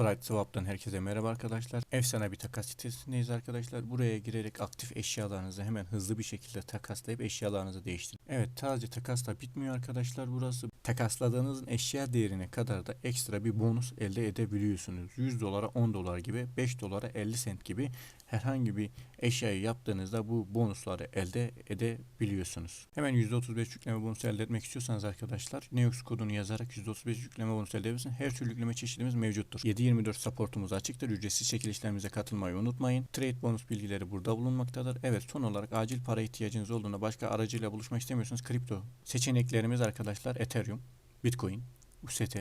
Pride Swap'tan herkese merhaba arkadaşlar. Efsane bir takas sitesindeyiz arkadaşlar. Buraya girerek aktif eşyalarınızı hemen hızlı bir şekilde takaslayıp eşyalarınızı değiştirin. Evet sadece takasla bitmiyor arkadaşlar burası. Takasladığınız eşya değerine kadar da ekstra bir bonus elde edebiliyorsunuz. 100 dolara 10 dolar gibi 5 dolara 50 sent gibi herhangi bir eşyayı yaptığınızda bu bonusları elde edebiliyorsunuz. Hemen %35 yükleme bonusu elde etmek istiyorsanız arkadaşlar Neox kodunu yazarak %35 yükleme bonusu elde edebilirsiniz. Her türlü yükleme çeşidimiz mevcuttur. 7-24 supportumuz açıktır. Ücretsiz çekilişlerimize katılmayı unutmayın. Trade bonus bilgileri burada bulunmaktadır. Evet son olarak acil para ihtiyacınız olduğunda başka aracıyla buluşmak istemiyorsanız kripto seçeneklerimiz arkadaşlar Ethereum, Bitcoin, UST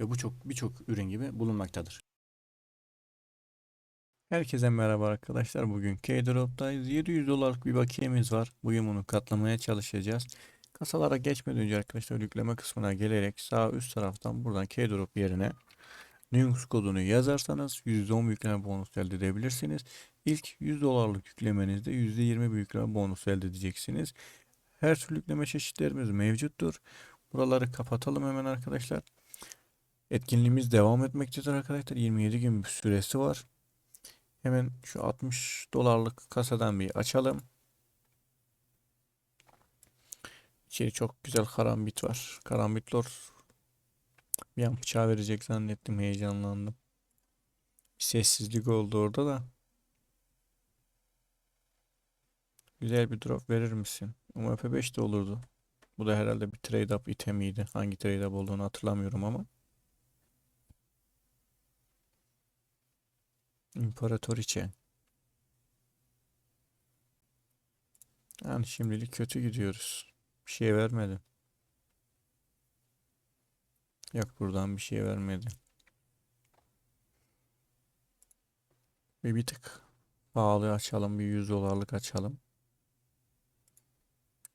ve bu çok birçok ürün gibi bulunmaktadır. Herkese merhaba arkadaşlar. Bugün K-Drop'tayız. 700 dolarlık bir bakiyemiz var. Bugün bunu katlamaya çalışacağız. Kasalara geçmeden önce arkadaşlar yükleme kısmına gelerek sağ üst taraftan buradan K-Drop yerine Nux kodunu yazarsanız %10 yükleme bonus elde edebilirsiniz. İlk 100 dolarlık yüklemenizde %20 bir yükleme bonus elde edeceksiniz. Her türlü yükleme çeşitlerimiz mevcuttur. Buraları kapatalım hemen arkadaşlar. Etkinliğimiz devam etmektedir arkadaşlar. 27 gün bir süresi var. Hemen şu 60 dolarlık kasadan bir açalım. İçeri çok güzel karambit var. Karambit lor bir an bıçağı verecek zannettim. Heyecanlandım. Bir sessizlik oldu orada da. Güzel bir drop verir misin? UMP 5 de olurdu. Bu da herhalde bir trade up itemiydi. Hangi trade up olduğunu hatırlamıyorum ama. İmparatoriçe. Yani şimdilik kötü gidiyoruz. Bir şey vermedi. Yok buradan bir şey vermedi. Bir bir tık pahalı açalım. Bir 100 dolarlık açalım.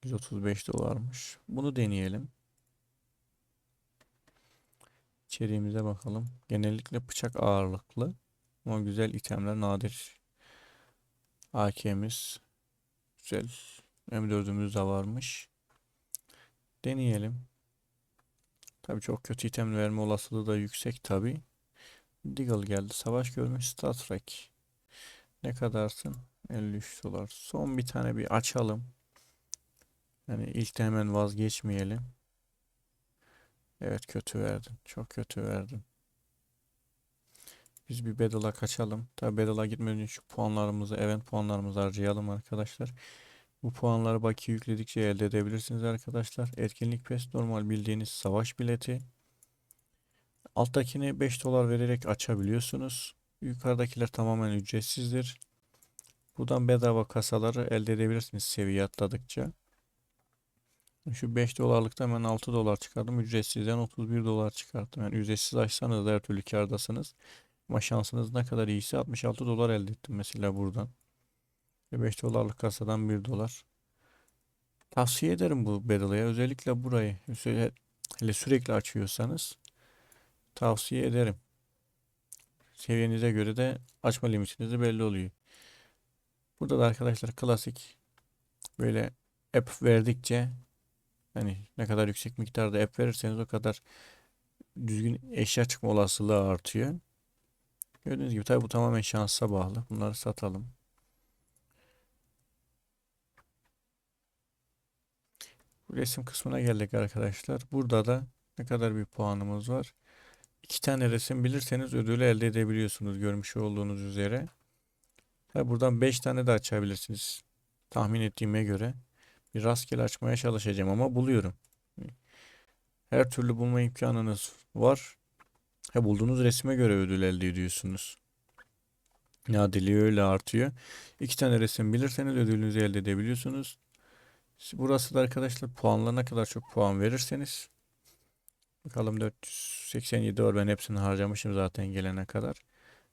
135 dolarmış. Bunu deneyelim. İçeriğimize bakalım. Genellikle bıçak ağırlıklı. Ama güzel itemler nadir. AK'miz güzel. M4'ümüz de varmış. Deneyelim. Tabii çok kötü item verme olasılığı da yüksek tabi. Deagle geldi. Savaş görmüş Star Trek. Ne kadarsın? 53 dolar. Son bir tane bir açalım. Yani ilk hemen vazgeçmeyelim. Evet kötü verdin. Çok kötü verdin. Biz bir Battle'a kaçalım. Tabi Battle'a gitmeden önce şu puanlarımızı, event puanlarımızı harcayalım arkadaşlar. Bu puanları bakiye yükledikçe elde edebilirsiniz arkadaşlar. Etkinlik pes normal bildiğiniz savaş bileti. Alttakini 5 dolar vererek açabiliyorsunuz. Yukarıdakiler tamamen ücretsizdir. Buradan bedava kasaları elde edebilirsiniz seviye atladıkça. Şu 5 dolarlıkta hemen 6 dolar çıkardım. Ücretsizden 31 dolar çıkarttım. Yani ücretsiz açsanız da her türlü kardasınız. Ama şansınız ne kadar iyiyse 66 dolar elde ettim mesela buradan. 5 dolarlık kasadan 1 dolar. Tavsiye ederim bu Battle'ya. Özellikle burayı. Hele sürekli açıyorsanız tavsiye ederim. Seviyenize göre de açma limitiniz de belli oluyor. Burada da arkadaşlar klasik böyle app verdikçe hani ne kadar yüksek miktarda app verirseniz o kadar düzgün eşya çıkma olasılığı artıyor. Gördüğünüz gibi tabi bu tamamen şansa bağlı. Bunları satalım. Bu resim kısmına geldik arkadaşlar. Burada da ne kadar bir puanımız var. İki tane resim bilirseniz ödülü elde edebiliyorsunuz görmüş olduğunuz üzere. Tabi buradan 5 tane de açabilirsiniz. Tahmin ettiğime göre. Bir rastgele açmaya çalışacağım ama buluyorum. Her türlü bulma imkanınız var. Ha, bulduğunuz resme göre ödül elde ediyorsunuz. Nadirliği öyle artıyor. İki tane resim bilirseniz ödülünüzü elde edebiliyorsunuz. Burası da arkadaşlar puanlarına kadar çok puan verirseniz. Bakalım 487 var ben hepsini harcamışım zaten gelene kadar.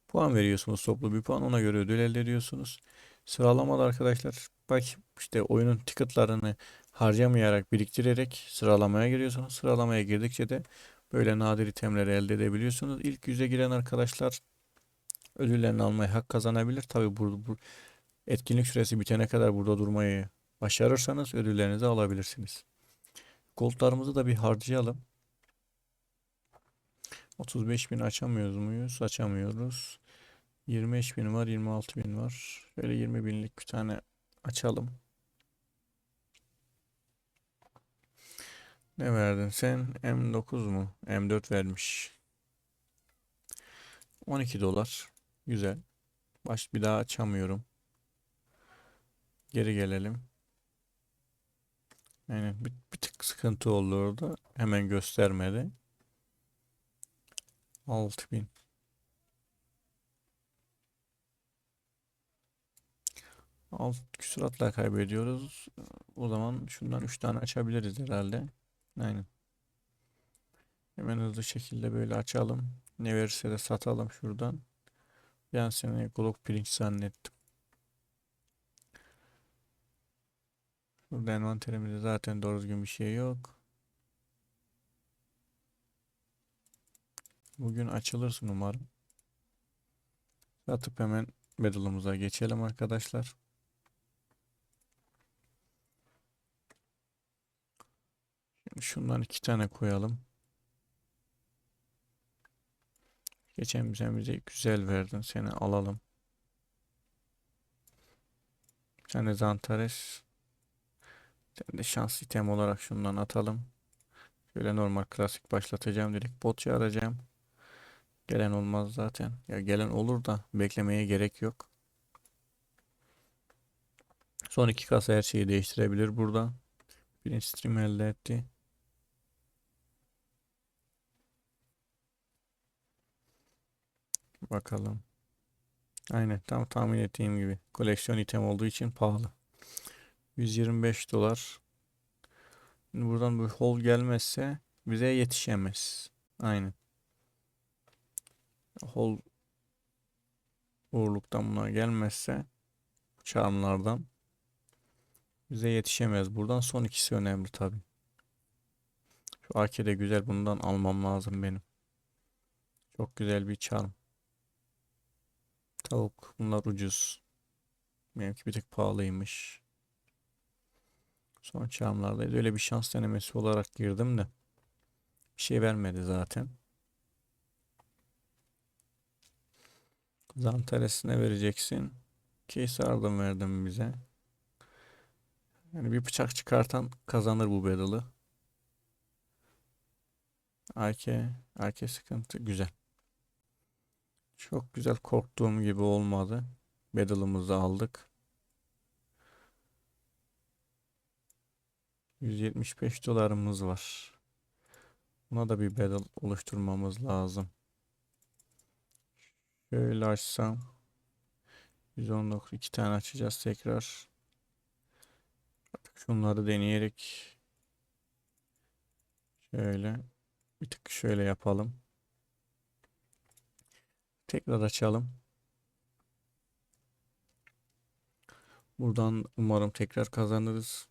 Puan veriyorsunuz toplu bir puan ona göre ödül elde ediyorsunuz. Sıralamada arkadaşlar bak işte oyunun ticketlarını harcamayarak biriktirerek sıralamaya giriyorsunuz. Sıralamaya girdikçe de böyle nadir itemleri elde edebiliyorsunuz. İlk yüze giren arkadaşlar ödüllerini almaya hak kazanabilir. Tabi bu, bu etkinlik süresi bitene kadar burada durmayı başarırsanız ödüllerinizi alabilirsiniz. Goldlarımızı da bir harcayalım. 35 bin açamıyoruz muyuz? Açamıyoruz. 25 bin var, 26 bin var. Şöyle 20 binlik bir tane açalım. Ne verdin sen? M9 mu? M4 vermiş. 12 dolar. Güzel. Baş bir daha açamıyorum. Geri gelelim. Aynen bir, bir tık sıkıntı oldu orada. Hemen göstermedi. 6000. Alt küsuratla kaybediyoruz. O zaman şundan 3 tane açabiliriz herhalde. Aynen. Hemen hızlı şekilde böyle açalım. Ne verirse de satalım şuradan. Ben seni Glock pirinç zannettim. Burada envanterimizde zaten doğru düzgün bir şey yok. Bugün açılırsın umarım. Satıp hemen Battle'ımıza geçelim arkadaşlar. Şundan iki tane koyalım. Geçen sen bize güzel verdin. Seni alalım. Bir tane Zantares. Sen de şans item olarak şundan atalım. Şöyle normal klasik başlatacağım. Direkt bot çağıracağım. Gelen olmaz zaten. Ya gelen olur da beklemeye gerek yok. Son iki kasa her şeyi değiştirebilir burada. Birinci stream elde etti. Bakalım. Aynen tam tahmin ettiğim gibi. Koleksiyon item olduğu için pahalı. 125 dolar. Buradan bu hol gelmezse bize yetişemez. Aynen. Hol uğurluktan buna gelmezse charmlardan bize yetişemez. Buradan son ikisi önemli tabi. Şu AK de güzel. Bundan almam lazım benim. Çok güzel bir charm. Tavuk. Bunlar ucuz. Benimki bir tık pahalıymış. Son çağımlardayız. Öyle bir şans denemesi olarak girdim de. Bir şey vermedi zaten. Zantaresine vereceksin. Case aldım verdim bize. Yani bir bıçak çıkartan kazanır bu battle'ı. AK, AK sıkıntı güzel. Çok güzel korktuğum gibi olmadı. Battle'ımızı aldık. 175 dolarımız var. Buna da bir battle oluşturmamız lazım. Şöyle açsam 119 iki tane açacağız tekrar. Artık şunları deneyerek şöyle bir tık şöyle yapalım. Tekrar açalım. Buradan umarım tekrar kazanırız.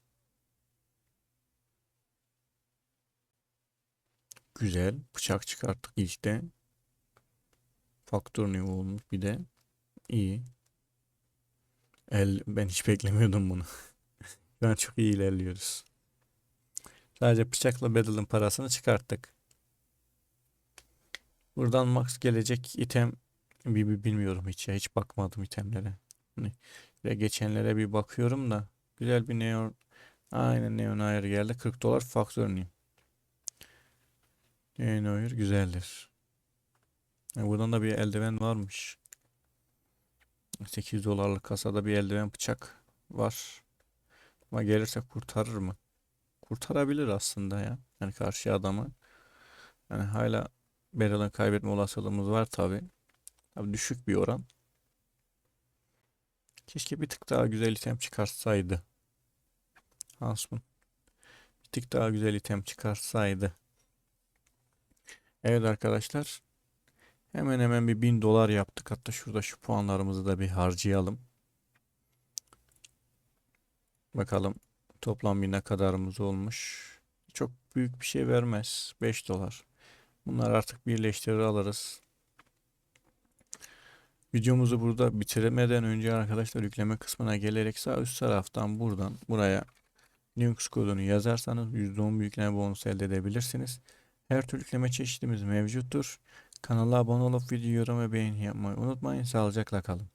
Güzel. Bıçak çıkarttık işte. Faktör ne olmuş bir de. İyi. El ben hiç beklemiyordum bunu. Şu an çok iyi ilerliyoruz. Sadece bıçakla Battle'ın parasını çıkarttık. Buradan max gelecek item bilmiyorum hiç ya. Hiç bakmadım itemlere. Hani geçenlere bir bakıyorum da güzel bir neon aynen neon ayar geldi. 40 dolar faktör neyim? Neon ayar güzeldir. Yani buradan da bir eldiven varmış. 8 dolarlık kasada bir eldiven bıçak var. Ama gelirse kurtarır mı? Kurtarabilir aslında ya. Yani karşı adamı. Yani hala Barrel'ın kaybetme olasılığımız var tabi. Tabi düşük bir oran. Keşke bir tık daha güzel item çıkarsaydı. Hansman. Bir tık daha güzel item çıkarsaydı. Evet arkadaşlar. Hemen hemen bir bin dolar yaptık. Hatta şurada şu puanlarımızı da bir harcayalım. Bakalım toplam bir ne kadarımız olmuş. Çok büyük bir şey vermez. 5 dolar. Bunlar artık birleştirir alırız. Videomuzu burada bitirmeden önce arkadaşlar yükleme kısmına gelerek sağ üst taraftan buradan buraya Linux kodunu yazarsanız %10 bir yükleme bonusu elde edebilirsiniz. Her türlü yükleme çeşidimiz mevcuttur. Kanala abone olup video yorum ve beğeni yapmayı unutmayın. Sağlıcakla kalın.